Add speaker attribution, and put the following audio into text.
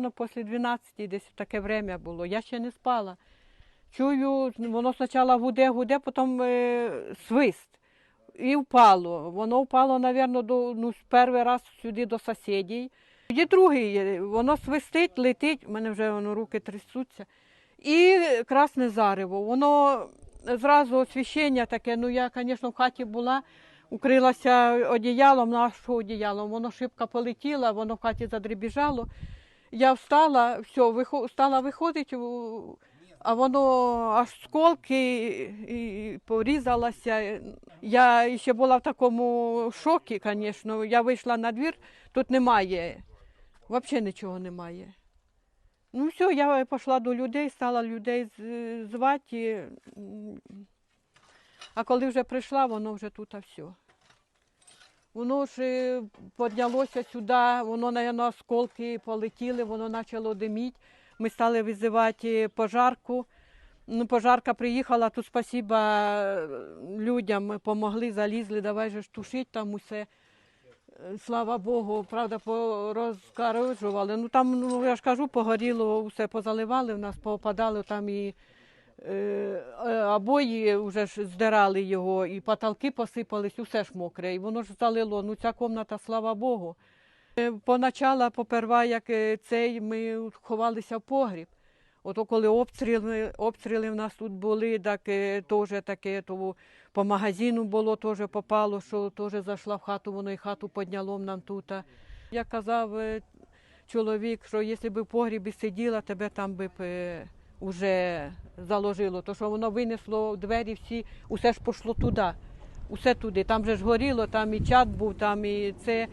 Speaker 1: Ну, після 12 десь таке время було. Я ще не спала. Чую, воно спочатку гуде, гуде, потім е, свист. І впало. Воно впало, мабуть, до, ну, перший раз сюди до сусідів. І другий, е, воно свистить, летить, у мене вже воно руки трясуться. І красне зарево. Воно зразу освіщення таке, ну я, звісно, в хаті була, укрилася одіялом, нашу одіялом, воно шибко полетіло, воно в хаті задребіжало. Я встала, все, вихо, стала виходити, а воно аж сколки і порізалося. Я ще була в такому шокі, звісно. Я вийшла на двір, тут немає, взагалі нічого немає. Ну все, я пішла до людей, стала людей звати. А коли вже прийшла, воно вже тут а все. Воно ж е, піднялося сюди, воно, мабуть, осколки полетіли, воно почало диміти. Ми стали визивати пожарку. Ну, пожарка приїхала, тут спасіба е, людям допомогли, залізли, давай же ж тушити там усе. Е, Слава Богу, правда, порозкарожували. Ну там, ну я ж кажу, погоріло, все позаливали, в нас попадали там і е, е, обої вже ж здирали його, і потолки посипались, усе ж мокре. І воно ж залило. Ну ця кімната, слава Богу. Е, Поначала, поперва, як е, цей, ми ховалися в погріб. Ото коли обстріли, обстріли в нас тут були, так е, теж таке, то по магазину було, теж попало, що теж зайшла в хату, воно і хату підняло нам тут. Як казав е, чоловік, що якщо б в погрібі сиділа, тебе там би е, уже заложило, то що воно винесло двері всі, усе ж пішло туди. Усе туди. Там же ж горіло, там і чат був, там і це.